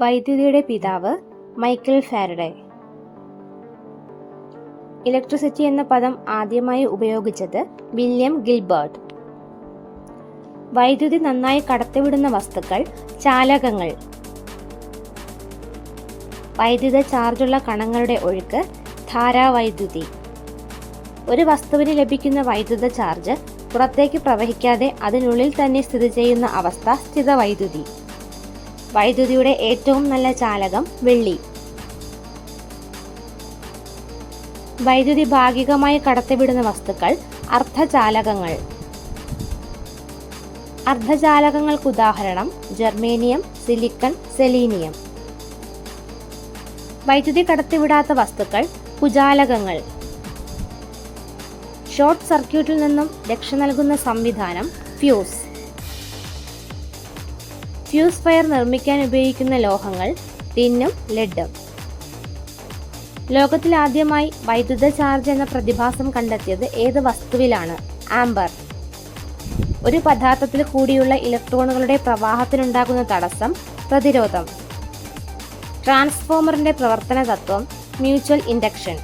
വൈദ്യുതിയുടെ പിതാവ് Michael Faraday. Electricity എന്ന പദം ആദ്യമായി ഉപയോഗിച്ചത് വില്യം ഗിൽബർട്ട്. വൈദ്യുതി നന്നായി കടത്തിവിടുന്ന വസ്തുക്കൾ ചാലകങ്ങൾ. വൈദ്യുത ചാർജുള്ള കണങ്ങളുടെ ഒഴുക്ക് ധാരാവൈദ്യുതി. ഒരു വസ്തുവിന് ലഭിക്കുന്ന വൈദ്യുത ചാർജ് പുറത്തേക്ക് പ്രവഹിക്കാതെ അതിനുള്ളിൽ തന്നെ സ്ഥിതി ചെയ്യുന്ന അവസ്ഥ സ്ഥിതവൈദ്യുതി. വൈദ്യുതിയുടെ ഏറ്റവും നല്ല ചാലകം വെള്ളി. വൈദ്യുതി ഭാഗികമായി കടത്തിവിടുന്ന വസ്തുക്കൾ അർദ്ധചാലകങ്ങൾ. അർദ്ധചാലകങ്ങൾക്ക് ഉദാഹരണം ജർമേനിയം സിലിക്കൺ സെലീനിയം. വൈദ്യുതി കടത്തിവിടാത്ത വസ്തുക്കൾ കുജാലകങ്ങൾ ഷോർട്ട് സർക്യൂട്ടിൽ നിന്നും രക്ഷ നൽകുന്ന സംവിധാനം ഫ്യൂസ്. ഫ്യൂസ് ഫയർ നിർമ്മിക്കാൻ ഉപയോഗിക്കുന്ന ലോഹങ്ങൾ ടിന്നും ലെഡും. ലോകത്തിൽ ആദ്യമായി വൈദ്യുത ചാർജ് എന്ന പ്രതിഭാസം കണ്ടെത്തിയത് ഏത് വസ്തുവിലാണ്? ആംബർ. ഒരു പദാർത്ഥത്തിൽ കൂടിയുള്ള ഇലക്ട്രോണുകളുടെ പ്രവാഹത്തിനുണ്ടാകുന്ന തടസ്സം പ്രതിരോധം. ട്രാൻസ്ഫോമറിന്റെ പ്രവർത്തന തത്വം മ്യൂച്വൽ ഇൻഡക്ഷൻ.